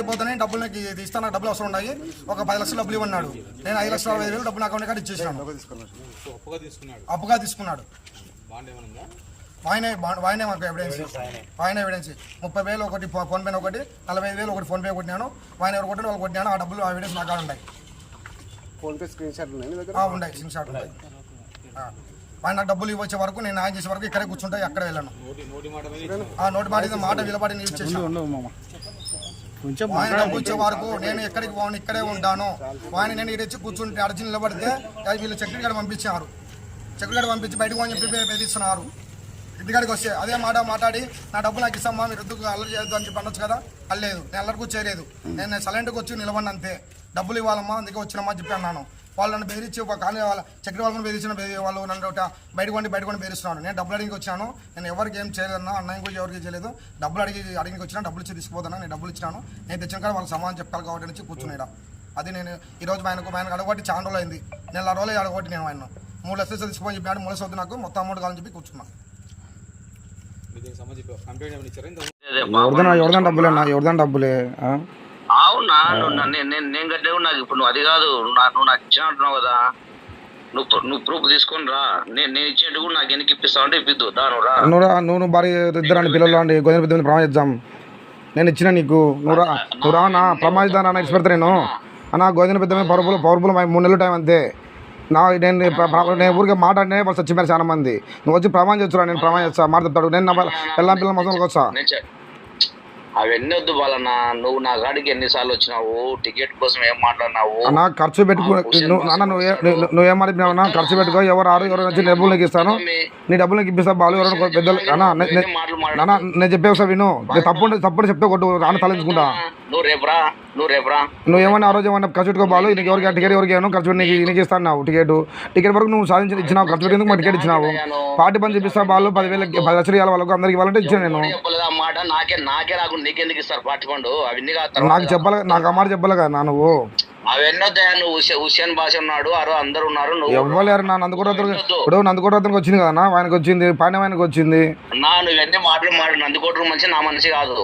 ఏమని ఎలక్షన్ అయిపోతేనే డబ్బులు నాకు ఇది ఇస్తా నాకు డబ్బులు అవసరం ఉన్నాయి. ఒక పది లక్షలు డబ్బులు ఇవ్వన్నాడు. నేను ఐదు లక్షల అరవై వేలు డబ్బులు అకౌంట్ కార్డు ఇచ్చేసాను అప్పుగా తీసుకున్నాడు. ఆయన మాకు ఎవిడెన్స్ ఆయన ఎవిడెన్స్ ముప్పై వేలు ఒకటి ఫో- ఫోన్ పే ఒకటి నలభై ఐదు వేలు ఒకటి ఫోన్ పే కొట్టినాను. ఆయన ఎవరు కొట్టిన వాళ్ళు కొట్టినాను. ఆ డబ్బులు ఆ ఎవిడెన్స్ నా కాడ ఉన్నాయి. ఫోన్ పే స్క్రీన్ షాట్ ఉన్నాయి నీ దగ్గర? ఆ, ఉన్నాయి. సిమ్ షాట్ ఉన్నాయి. ఆ. ఆయన నాకు డబ్బులు ఇవ్వచ్చే వరకు నేను ఆయన చేసే వరకు ఇక్కడే కూర్చుంటా ఎక్కడ వెళ్ళాను. ఆ నోటి మాట మాట చేశాను కొంచెం ఆయన ఇచ్చే వరకు నేను ఎక్కడికి పోను ఇక్కడే ఉంటాను. ఆయన నేను ఇడిచి కూర్చుంటే అడిచి నిలబడితే వీళ్ళు చక్కెర గడ పంపించారు. చక్కెర గడ పంపించి బయటకు పోని చెప్పి బెదిరిస్తున్నారు ఇంటికాడికి వస్తే అదే మాట మాట్లాడి నా డబ్బు నాకు ఇస్తామా మీరు ఎందుకు అల్లరి చేయొద్దు? అని చెప్పి అనొచ్చు కదా? అల్లేదు నేను అల్లరికి చేయలేదు. నేను సైలెంట్కి వచ్చి నిలబడి అంతే. డబ్బులు ఇవ్వాలమ్మా అందుకే వచ్చినమ్మా అని చెప్పి అన్నాను. వాళ్ళు నన్ను బెదిరించి ఒక కానీ వాళ్ళ చక్కెర వాళ్ళని బెదిరించిన బెదిరి వాళ్ళు నన్ను ఒకట బయటకు కొండి బయట కొండి బెదిరిస్తున్నాను నేను డబ్బులు అడిగి వచ్చాను నేను ఎవరికి ఏం చేయలేదన్నా అన్నయ్య కూడా ఎవరికి చేయలేదు. డబ్బులు అడిగి అడిగి వచ్చినా డబ్బులు ఇచ్చి తీసుకుపోతాను నేను డబ్బులు ఇచ్చినాను. నేను తెచ్చిన కానీ వాళ్ళకి సమాధానం చెప్పాలి కాబట్టి నుంచి కూర్చున్నాడు అది నేను ఈరోజు ఆయనకు ఆయనకు అడగొట్టి చాలా రోజులు అయింది నెల రోజులు అడగొట్టి నేను ఆయన మూడు లక్షలు తీసుకొని చెప్పాడు మూడు లక్షలు వద్దు నాకు మొత్తం అమౌంట్ కావాలని చెప్పి కూర్చున్నాను ఎవరిదన్నా ఎవరిదాని డబ్బులే అన్న ఎవరిదాని డబ్బులే? అవునా? నువ్వు నా- నేను నేను నేను కట్టే నాకు ఇప్పుడు నువ్వు అది కాదు. నువ్వు నా- నువ్వు నాకు ఇచ్చిన అంటున్నావు కదా. నువ్వు నువ్వు ప్రూఫ్ తీసుకొని రా. నేను నేను ఇచ్చేట్టు కూడా నాకు ఎన్నికి ఇప్పిస్తావు అంటే ఇప్పిద్దు. దా నువ్వు రా. నువ్వు రా నువ్వు భార్య ఇద్దరు అండి పిల్లలు అండి. గోధుమ పెద్ద ప్రమాదం చేద్దాం. నేను ఇచ్చిన నీకు. నువ్వు రా. నువ్వు రా నా ప్రమాదిద్దాం అన్న ఇచ్చి పెడతా నేను అన్న గోధుమ పెద్ద పవర్ఫుల్ పవర్ఫుల్ మూడు నెలలు టైం అంతే. నా నేను నేను ఊరికే మాట్లాడినే వాళ్ళు చచ్చిపోయారు చాలా మంది. నువ్వు వచ్చి ప్రమాణం చేస్తున్నా నేను ప్రమాణం చేస్తా మాట చెప్తాడు నేను నా పిల్లల పిల్లల మొత్తం వచ్చా అవన్నీ వద్దు బాలన్న. నువ్వు నా గాడికి ఎన్నిసార్లు వచ్చినావు? టికెట్ కోసం ఏం మాట్లాడినావు? అన్న ఖర్చు పెట్టుకో నువ్వు అన్న నువ్వు ఏ- నువ్వు- నువ్వేం మాట్లాడినావు అన్న? ఖర్చు పెట్టుకో ఎవరు ఆరు ఎవరు వచ్చి డబ్బులు నీకు ఇస్తాను నీ డబ్బులు నీకు ఇప్పిస్తా బాలు ఎవరు పెద్దలు అన్న నేను చెప్పే ఒకసారి విను. నేను తప్పు ఉంటే- తప్పు ఉంటే చెప్తే కొట్టు నాన్న తలెంచుకుంటా నువ్వు రేపురా నువ్వు రేపురా నువ్వు ఏమన్నా ఆ రోజు ఏమన్నా ఖర్చు పెట్టుకో బాలు నీకు ఎవరికి టికెట్ ఎవరికి ఏమన్నా ఖర్చు నీకు నీకు ఇస్తాను నావు టికెట్. టికెట్ వరకు నువ్వు సాధించి ఇచ్చినావు. ఖర్చు పెట్టేందుకు మా టికెట్ ఇచ్చినావు. పార్టీ పని చూపిస్తా బాలు పదివేల పది లక్షలు ఇవ్వాలి వాళ్ళకు అందరికి ఇవ్వాలంటే ఇచ్చాను నేను. మాట? నాకే నాకే రాకుండా నీకెందుకు ఇస్తారు పార్టీ ఫండ్ అవన్నీ కాదు నాకు చెప్పాలి నాకు మాట చెప్పాలి కదా నా నువ్వు. అవన్నీ వద్దాయా? నువ్వు హుసే- హుసేన్ భాష ఉన్నాడు అరు అందరు ఉన్నారు నువ్వు ఇవ్వలేరు నా నందుకోట ఇప్పుడు నందుకోట అతనికి వచ్చింది కదా నా ఆయనకు వచ్చింది పాండ్యం ఆయనకు వచ్చింది. నా నువ్వు ఇవన్నీ మాటలు మాట నందికోటరు మంచి నా మనిషి కాదు.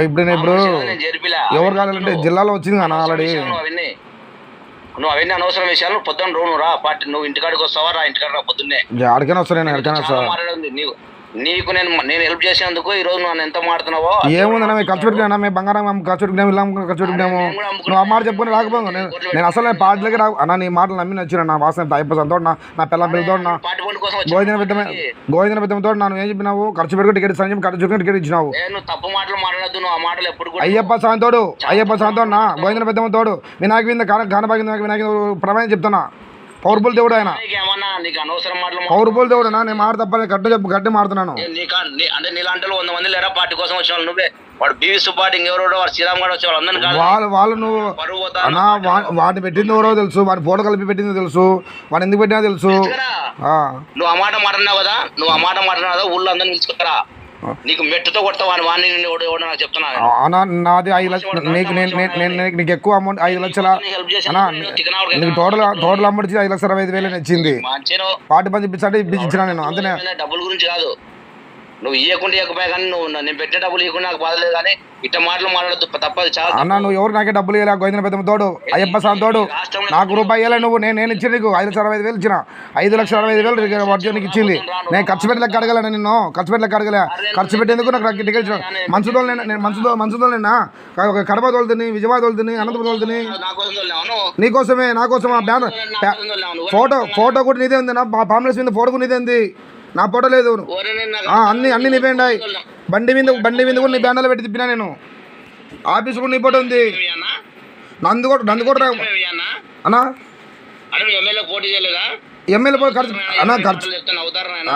ఇప్పుడు నేను ఇప్పుడు నేను జరిపిలా. ఎవరు కావాలంటే జిల్లాలో వచ్చింది కదా ఆల్రెడీ. నువ్వు అవన్నీ. నువ్వు అవన్నీ అనవసరం విషయాలు పొద్దున్న నువ్వు రా పార్టీ నువ్వు ఇంటికాడికి వస్తావా రా ఇంటికాడ రా పొద్దున్నే. ఆడికైనా వస్తా నేను ఎక్కడికైనా వస్తా. మాట్లాడింది నీకు నీకు నేను నేను హెల్ప్ చేసినందుకు ఈ రోజు నన్ను ఎంత మాడుతున్నావో ఏముందన్నా మేము ఖర్చు పెట్టినా మేము బంగారం మేము ఖర్చు పెట్టినాము ఇలా ఖర్చు పెట్టినాము నువ్వు ఆ మాట చెప్పుకుని రాకపోయావు నేను నేను అసలు నేను పార్టీలకి రా అన్న నీ మాటలు నమ్మి నచ్చిన నా వాసన అయిపోతుంది నా నా పిల్ల పిల్లతో నా గోవిందన పెద్దమే గోవిందన పెద్దమతో నన్ను ఏం చెప్పినావు? ఖర్చు పెట్టుకుని టికెట్ చెప్పి ఖర్చు పెట్టుకుని టికెట్ ఇచ్చినావు. నువ్వు తప్పు మాటలు మాట్లాడద్దు నువ్వు ఆ మాటలు ఎప్పుడు అయ్యప్ప సాంతోడు అయ్యప్ప సాంతోడు నా గోవిందన పెద్దమ్మ తోడు వినాయక వింద గానభాగి వినాయక ప్రమాణం చెప్తున్నా. పవర్ఫుల్ దేవుడు ఆయన. పవర్ఫుల్ దేవుడు నేను మాట తప్పని గడ్డ చెప్పు గడ్డి మాడుతున్నాను అంటే నీలాంటి వాళ్ళు వంద మంది లేరా? పార్టీ కోసం వచ్చిన వాళ్ళు నువ్వే. వాడు బీవీ సుబ్బాటి ఇంకెవరో వాడు శ్రీరామ్ గారు వచ్చే వాళ్ళందరినీ కాదు. వాళ్ళు వాళ్ళు నువ్వు అన్నా వాడిని పెట్టింది ఎవరో తెలుసు. వాడి ఫోటో కలిపి పెట్టింది తెలుసు. వాడు ఎందుకు పెట్టినా తెలుసు. నువ్వు ఆ మాట మాట్లాడినావు కదా? నువ్వు ఆ మాట మాట్లాడినావు కదా? ఊళ్ళో అందరిని పిలుచుకోరా. నీకు మెట్టుతో కొడతా వాడిని నాకు చెప్తున్నా అన్నా నాది ఐదు లక్షలు నీకు నేను నేను- నేను నేను నీకు ఎక్కువ అమౌంట్ ఐదు లక్షల నీకు టోటల్ టోటల్ అమౌంట్ ఐదు లక్షల అరవై ఐదు వేలు ఇచ్చింది పార్టీ పని చూపించంటే ఇచ్చిన నేను అంతనే? డబ్బుల గురించి కాదు. నువ్వు ఇవ్వకుండా ఇవ్వకపోయా కానీ నువ్వు నేను పెట్టే డబ్బులు ఇవ్వకుండా నాకు బాధలేదు కానీ ఇట్ట మాటలు మాట్లాడద్దు. తప్పదు చాలా. అన్న నువ్వు ఎవరు నాకే డబ్బులు ఇవ్వలే గోవిందన పెద్ద తోడు అయ్యప్ప స్వామి తోడు. నాకు రూపాయి ఇవ్వలే నువ్వు. నేను నేను ఇచ్చిన నీకు ఐదు లక్షల అరవై ఐదు వేలు ఇచ్చిన. ఐదు లక్షల అరవై ఐదు వేలు వర్జన్ నీకు ఇచ్చింది. నేను ఖర్చు పెట్టి లెక్క అడగలే నిన్ను? ఖర్చు పెట్టి లెక్క అడగలే ఖర్చు పెట్టేందుకు నాకు నాకు టికెట్ ఇచ్చిన మంచుతో నేను నేను మంచుతో మంచుతో నేనా? కడప తోలుతుంది విజయవాడ తోలుతుంది అనంతపురం తోలుతుంది నీకోసమే నా కోసం ఆ బ్యానర్ ఫోటో ఫోటో కూడా నీదే ఉంది నా పాంప్లెట్స్ మీద ఫోటో కూడా నీదే ఉంది. నా ఫోటో లేదు. అన్ని అన్ని నీ బండి మీద బండి మీద కూడా నీ బ్యానర్లో పెట్టి తిప్పినా నేను. ఆఫీస్ కూడా నీ ఫోటో ఉంది. నందు కూడా నందు కూడా అన్నా? ఎమ్మెల్యే పోటీ పోయి ఖర్చు అన్నా ఖర్చు.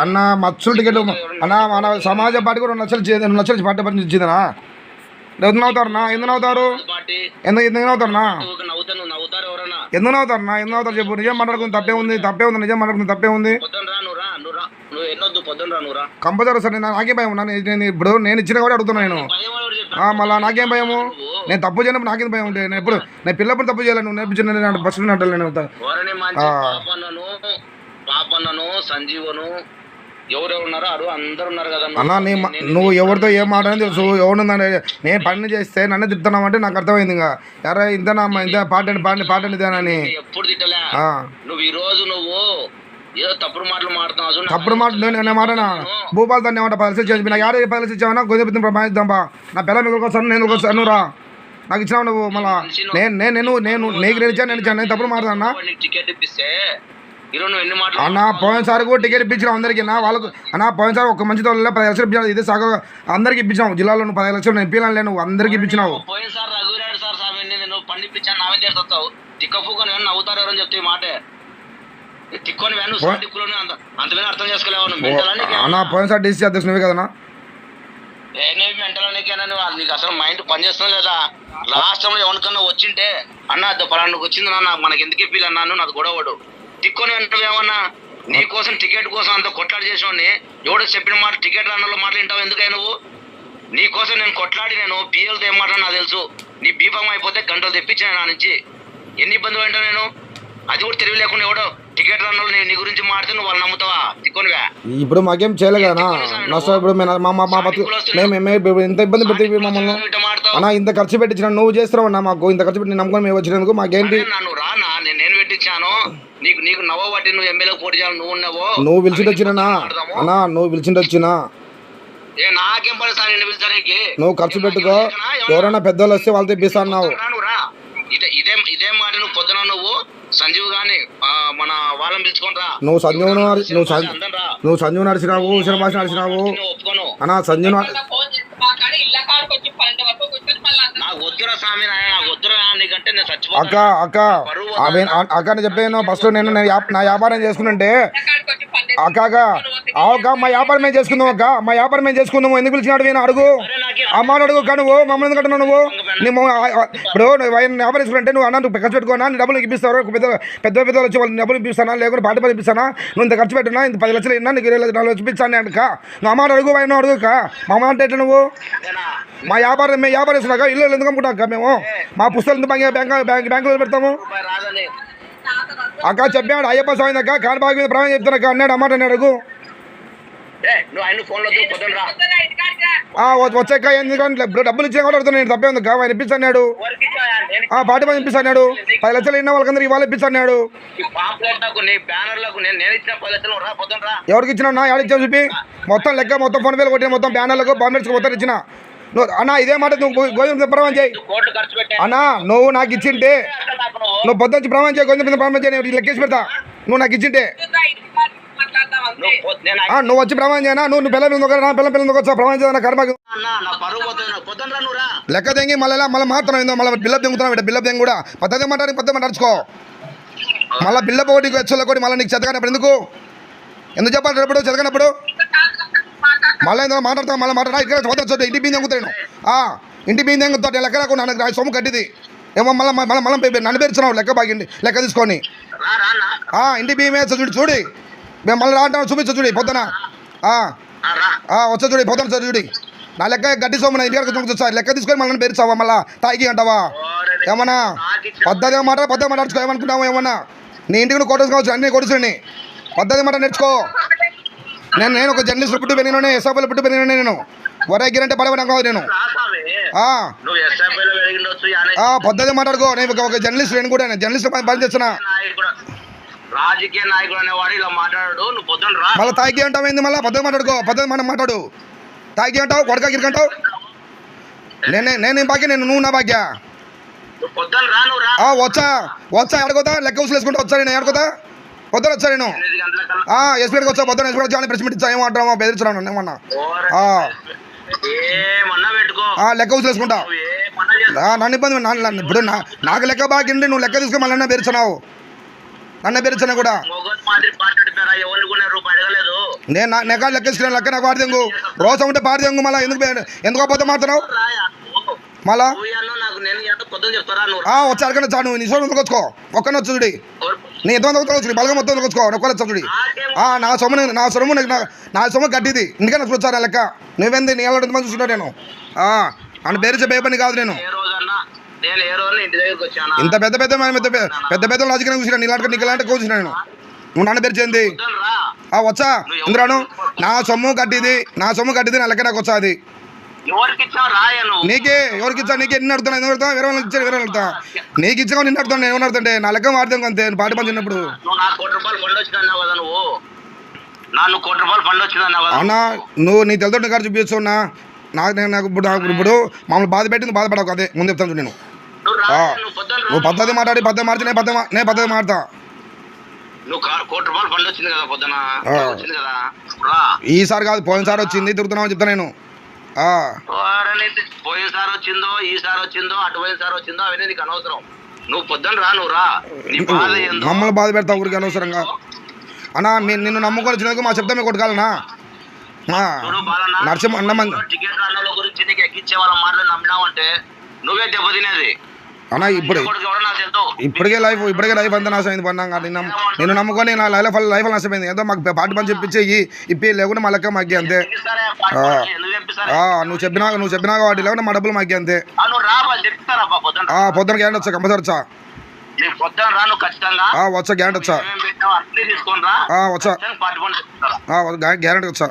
అన్న మత్స్సులు టికెట్ అన్నా మన సమాజ పార్టీ కూడా రెండు లక్షలు ఇచ్చింది, రెండు లక్షలు పార్టీ పని ఇచ్చిందనా ఎందుకు నవ్వుతారన్నా ఎందుకు నవ్వుతారు? ఎందుకు ఎందుకు నవ్వుతారన్నా ఎందుకు నవ్వుతారన్నా ఎందుకు నవ్వుతారు చెప్పు. నిజం మాట్లాడుకుని తప్పే ఉంది తప్పే ఉంది నిజం మాట్లాడుకుని తప్పే ఉంది. నువ్వు ఎన్నొద్దు పొద్దున రా నువ్వు రా. కంపల్సరీ సార్ నేను నాకేం భయం? నేను నేను ఇప్పుడు నేను ఇచ్చిన కూడా అడుగుతున్నా నేను. మళ్ళా నాకేం భయము? నేను తప్పు చేయనప్పుడు నాకేం భయం ఉంటే నేను ఎప్పుడు నేను పిల్లప్పుడు తప్పు చేయాలి నువ్వు నేర్పించిన నేను బస్సు నేను పాపన్నను సంజీవను అన్న నీ నువ్వు ఎవరితో ఏం మాట్లాడని తెలుసు. ఎవరుందని నేను పని చేస్తే నన్ను తిడుతున్నావంటే నాకు అర్థమైంది ఇంకా. ఎరా ఇంతనా ఇంత పాటండి పాటండి పాటండి ఇదేనని ఎప్పుడు తిట్టలే. నువ్వు ఈ రోజు నువ్వు ఏదో తప్పుడు మాటలు మాడుతున్నావు చూడు. తప్పుడు మాట నేను నేను మాటనా భూపాల్ దాన్ని ఏమంటా పలిసి చేసి నాకు యాభై పలిసి ఇచ్చావన్నా గొంతు ప్రమాదిద్దాం బా. నా పిల్ల మీకు వస్తాను నేను వస్తాను రా. నాకు ఇచ్చినావు నువ్వు మళ్ళా. నేను నేను నేను నేను నీకు నేను ఇచ్చాను నేను ఇచ్చాను. నేను తప్పుడు మాట్లాడన్నా నీకు టికెట్ ఇప్పిస్తే మాటలు అన్న పోయినసారి కూడా టికెట్ ఇప్పించిన అందరికి నా వాళ్ళకు అన్న పోయినసారి ఒక మంచి తోళ్ళలో పది లక్షలు ఇప్పించాను ఇదే సగం అందరికి ఇప్పించావు జిల్లాలో నువ్వు పది లక్షలు నేను ఇప్పినా నువ్వు అందరికి ఇప్పించినావు. పోయిన సార్ రఘురాడు సార్ స్వామి నేను పండిపించాను నావే చేస్తావు తిక్కఫూకొని వెన్న నవ్వుతారు ఎవరని చెప్తే మాటే. తిక్కొని అంత అంతమైన అర్థం చేసుకోలేవు నువ్వు? మెంటల్ అన్న పోయినసారి డీసీ అధ్యక్షుడు నువ్వే కదన్నా? ఏ మెంటల్ నీకేనా నీకు అసలు మైండ్ పనిచేస్తుంది లేదా? టైం ఎవరికన్నా వచ్చింటే అన్న పలానికి వచ్చింది నాన్న మనకి ఎందుకు ఇప్పిలు అన్నాను నాది గొడవడు తిక్కొని వెంటనేమన్నా నీ కోసం టికెట్ కోసం అంత కొట్లాడి చేసేవాడిని. ఎవడో చెప్పిన మాట టికెట్ రానలో మాటలు వింటావు? ఎందుకై నువ్వు? నీ కోసం నేను కొట్లాడి నేను పిఎల్తో ఏం మాట నాకు తెలుసు. నీ బీఫామ్ అయిపోతే గంటలు తెప్పించిన నా నుంచి. ఎన్ని ఇబ్బందులు వింటా నేను? అది కూడా తెలివి లేకుండా ఎవడో టికెట్ రానోళ్ళు నీ గురించి మాడితే నువ్వు వాళ్ళు నమ్ముతావా? తిక్కొనివా. ఇప్పుడు మాకేం చేయలే కదనా నష్టం ఇప్పుడు మా మా మేము ఇంత ఇబ్బంది పెడితే మమ్మల్ని అన్న ఇంత ఖర్చు పెట్టించిన నువ్వు చేస్తున్నావు అన్న మాకు. ఇంత ఖర్చు పెట్టి నేను నమ్ముకొని మేము వచ్చినందుకు మాకేంటి? నన్ను రానా? నేను పెట్టించాను? నీకు నీకు నవ్వ పట్టి నువ్వు ఎమ్మెల్యే పోటీ చేయాలి నువ్వు ఉన్నావు? నువ్వు పిలిచింటి వచ్చినా అన్న. నువ్వు పిలిచింటి వచ్చినా. నాకేం పని సార్ నువ్వు ఖర్చు పెట్టుకో. ఎవరైనా పెద్దోళ్ళు వస్తే వాళ్ళతో ఇప్పిస్తా అన్నావు. నువ్వు? ఇదే ఇదే ఇదే మాట నువ్వు పొద్దున నువ్వు సంజీవ్ గాని మన వాళ్ళని పిలుచుకొని రా. నువ్వు సంజీవ్ నువ్వు నువ్వు సంజీవ్ నడిచినావు శివభాష నడిచినావు? నేను ఒప్పుకోను. అన్న సంజీవ్ నేను అక్క అక్క ఆమె అక్క అని చెప్పాను ఫస్ట్ నేను నేను నా వ్యాపారం పన్నెండు అక్క అక్క మా వ్యాపారం మేము చేసుకుందాం అక్క? మా వ్యాపారం మేము చేసుకుందాము? ఎందుకు పిలిచినాడు నేను అడుగు. మాట అడుగు నువ్వు మమ్మల్ని ఎందుకు అంటున్నావు నువ్వు నీ మొ- ఆ- ఆ- ఇప్పుడు నువ్వు ఆయన వ్యాపారం నువ్వు అన్న నువ్వు ఖర్చు పెట్టుకోనా నీ డబ్బులు ఇప్పిస్తారు? ఒక పెద్ద పెద్ద పెద్ద వచ్చి వాళ్ళు డబ్బులు ఇప్పిస్తానా? లేకుంటే పాట పని ఇప్పిస్తానా? నువ్వు ఇంత ఖర్చు పెట్టినా ఇంత పది లక్షలు ఇన్నా నీకు ఇరవై లక్షలు నాలుగు లక్షలు ఇప్పించాను అక్క నువ్వు మాట అడుగు ఆయన అడుగు అక్క మా మాట ఎట్లా నువ్వు? మా వ్యాపారం మేము వ్యాపారం చేస్తున్నాక ఇల్లు ఎందుకు అమ్ముకుంటాం అక్క మేము? మా పుస్తకాలు ఎందుకు బ్యాంక్ బ్యాంక్ బ్యాంక్ బ్యాంకులో పెడతాము? అక్క చెప్పాడు అయ్యప్ప స్వామి అక్క కాణబాగ్ మీద ప్రమాణం చెప్తాను అన్నాడు అమ్మాట నేను అడుగు. ఏ నువ్వు ఆయన ఫోన్లో పొద్దున వచ్చాక ఎందుకంటే డబ్బులు ఇచ్చా కూడా అడుగుతాను నేను తప్పే ఉంది. కావాలి ఇప్పించన్నాడు ఎవరికి ఇచ్చావా? నేను ఆ పాటి పని ఇప్పిస్తాడు. పది లక్షలు ఇన్న వాళ్ళకందరికి ఇవాళ ఇచ్చిన రా ఎవరికి ఇచ్చినా నా ఇచ్చావు చూపి. మొత్తం లెక్క మొత్తం ఫోన్ పేలు కొట్టిన మొత్తం బ్యానర్లకు బాంబెట్స్ మొత్తం ఇచ్చిన. నువ్వు అన్న ఇదే మాట నువ్వు గో- గోధుమ ప్రమాణం చేయి. అన్న నువ్వు నాకు ఇచ్చింటే నువ్వు నువ్వు పొద్దు నుంచి ప్రమాణం చేయి గోధుమ ప్రమాణం చేయి లెక్కేసి పెడతా. నువ్వు నాకు ఇచ్చింటే. నువ్వు వచ్చి ప్రమాణం చేయనా? నువ్వు నువ్వు పిల్లలు ఎందుకు నా పిల్లల పిల్లలు ఎందుకు ప్రమాణం చేయనా? నువ్వు. రా లెక్క తెంగి మళ్ళీ మళ్ళీ మాత్రం మళ్ళీ బిల్లప్ తెంగుతున్నావు బిల్లప్ తెంగి కూడా పద్ధతి మాట్లాడి పద్ధతి నడుచుకో. మళ్ళీ బిల్లప్ ఒకటి వచ్చేలా కూడా మళ్ళీ నీకు చదవనప్పుడు ఎందుకు? ఎందుకు చెప్పాలి రేపు మాట్లాడతాం మళ్ళీ ఎందుకు మాట్లాడతాం మళ్ళీ మాట్లాడా. ఇక్కడ చదువుతా ఇంటి బిందె తెంగుతాను ఆ ఇంటి బిందె తెంగుతా లెక్క రాకుండా నాకు సొమ్ము కట్టిది. ఏమో మళ్ళీ మళ్ళీ మళ్ళీ నన్ను పేర్చున్నావు లెక్క బాగిండి లెక్క తీసుకొని. రా రా అన్న. ఆ ఇంటి బియ్యమే చూడు చూడి. మేము మళ్ళీ రాంటాం చూపించు చూడి పొద్దున. వచ్చా చూడి పొద్దున వచ్చా చూడి. నా లెక్క గడ్డి సొమ్ము నా ఇంటికి చూపించా లెక్క తీసుకొని మళ్ళీ పేర్చావా మళ్ళీ? తాగి అంటావా? ఏమన్నా? పద్ధతి మాట పద్ధతి మాట నేర్చుకో. ఏమనుకుంటావు ఏమన్నా? నీ ఇంటికి నువ్వు కొట్టేసి కావచ్చు అన్ని కొట్టుకుని పద్ధతి మాట నేర్చుకో. నేను నేను ఒక జర్నలిస్ట్ పుట్టి పెరిగిన ఎస్ఆఫ్లో పుట్టి పెరిగిన నేను. వరగిరంటే పడవ నాకు నేను. ఎస్ఎఫ్ఐలో పద్ధతి మాట్లాడుకో. నేను ఒక- జర్నలిస్ట్ నేను కూడా జర్నలిస్ట్ పని చేస్తున్నా. రాజకీయ నాయకుడు అనేవాడు ఇలా మాట్లాడాడు నువ్వు పొద్దున రా. మళ్ళీ తాగి అంటావు ఏంది మళ్ళీ? పద్ధతి మాట్లాడుకో పద్ధతి మనం మాట్లాడు. తాగి అంటావు కొడక గిరికంటావు నేనే నేను బాగ్య నేను నువ్వు నా భాగ్య? నువ్వు పొద్దున రా నువ్వు రా. ఆ, వచ్చా వచ్చా ఎడగోతా లెక్క ఉసులు వేసుకుంటా వచ్చా నేను ఎడగోతా పొద్దున వచ్చా నేను? ఎస్పీకి వచ్చా? పొద్దున ఎస్పీ వచ్చా? ప్రెస్ మీట్ ఇచ్చా? ఏమంటామో బెదిరించాను ఏమన్నా లెక్క ఉసులు వేసుకుంటా. నన్ను ఇబ్బంది ఇప్పుడు నాకు లెక్క బాగిండి నువ్వు లెక్క తీసుకుని మళ్ళీ బెదిరించినావు నన్ను బెదిరించినా కూడా. నేను నా నెక్క లెక్కేసుకునే లెక్క నాకు పాడదెంగు రోజు ఉంటే పాడదెంగు మళ్ళీ ఎందుకు ఎందుకు రాయా? నువ్వు. మళ్ళా అన్న వచ్చి అడగండి నువ్వు నీ సొమ్ము ఎందుకు వచ్చుకో? ఒక్కనే వచ్చు చూడి. ఎవరు- నీ ఎంతమంది వచ్చి బలగం మొత్తం వచ్చుకో? ఒక్కరు వచ్చా చూడి. నాకేం ఆ, నా సొమ్ము నా సొమ్ము నా- సొమ్ము గట్టిది ఇందుకని వచ్చాను లెక్క. నువ్వేంది నీ ఎలా మంది చూసుకుంటా నేను? అని బేరిచే పేపర్ని కాదు నేను. నేను ఏ రోజు ఇంటి దగ్గరికి వచ్చానా? ఇంత పెద్ద పెద్ద పెద్ద పెద్ద పెద్ద రాజకీయం చూసిన నీలాంటి నీకు ఇలాంటి చూసిన నేను. నువ్వు నన్ను బెరిచేంది పొద్దున రా ఆ వచ్చా. ఇంద్రాను నా సొమ్ము కట్టిది నా సొమ్ము కట్టిది నా లెక్క నాకు వచ్చా అది. నీకే ఎవరికి ఇచ్చా నీకే ఎన్ని అడుగుతాను ఎందుకు అడుగుతా వేరే వాళ్ళకి ఇచ్చా వేరే అడుగుతా నీకు ఇచ్చా నిన్ను అడుగుతాను నేను అడుగుతుంటే నా లెక్క వాడతాం అంతే పాటి పని చిన్నప్పుడు. నువ్వు నా కోటి రూపాయలు ఫండ్ వచ్చింది అన్నావు కదా నువ్వు. నా తెలుతుంటే కాదు చూపించున్నా నాకు నేను నాకు ఇప్పుడు నాకు ఇప్పుడు మమ్మల్ని బాధ పెట్టింది బాధపడకు అదే. ముందు చెప్తాను నేను. పద్ధతి మాట్లాడి పద్ధతి మాడితే నేను పద్ధతి నేను పద్ధతి మాడతా నువ్వు కోటి రూపాయలు ఫండ్ వచ్చింది కదా పొద్దున. వచ్చింది కదా. ఈసారి కాదు పోయినసారి వచ్చింది తిరుగుతున్నావు చెప్తా నేను. పోయినసారి వచ్చిందో ఈసారి వచ్చిందో అటు పోయినసారి వచ్చిందో అవన్నీ నీకు అనవసరం. నువ్వు పొద్దున్న రా నువ్వు రా. నీ బాధ ఏందో. మమ్మల్ని బాధ పెడతావు ఊరికి అనవసరంగా. అన్నా మీ- నిన్ను నమ్ముకొని వచ్చినందుకు మా చెప్తా మీకు బాలన్న నరసింహ అన్నమన్ టికెట్ గురించి నీకు ఎక్కించే వాళ్ళ మాటలు నమ్మినావంటే నువ్వే దెబ్బతినేది. అన్న ఇప్పుడు ఇప్పటికే లైఫ్ ఇప్పటికే లైఫ్ అంతా అయింది పన్నాగా నిన్న నేను నమ్ముకొని నా లైఫ్ లైఫ్ నష్టమైంది ఏదో మాకు పాటి పని చెప్పించి ఇప్పి లేకుండా మా లెక్క మాకి అంతే. నువ్వు చెప్పినా నువ్వు చెప్పినా వాటి లేకుండా మా డబ్బులు మాకి అంతే. పొద్దున గ్యాండ్ వచ్చా కంపల్సరీ వచ్చా. వచ్చా గ్యాండ్ వచ్చా. వచ్చా. గ్యారెంటీ వచ్చా.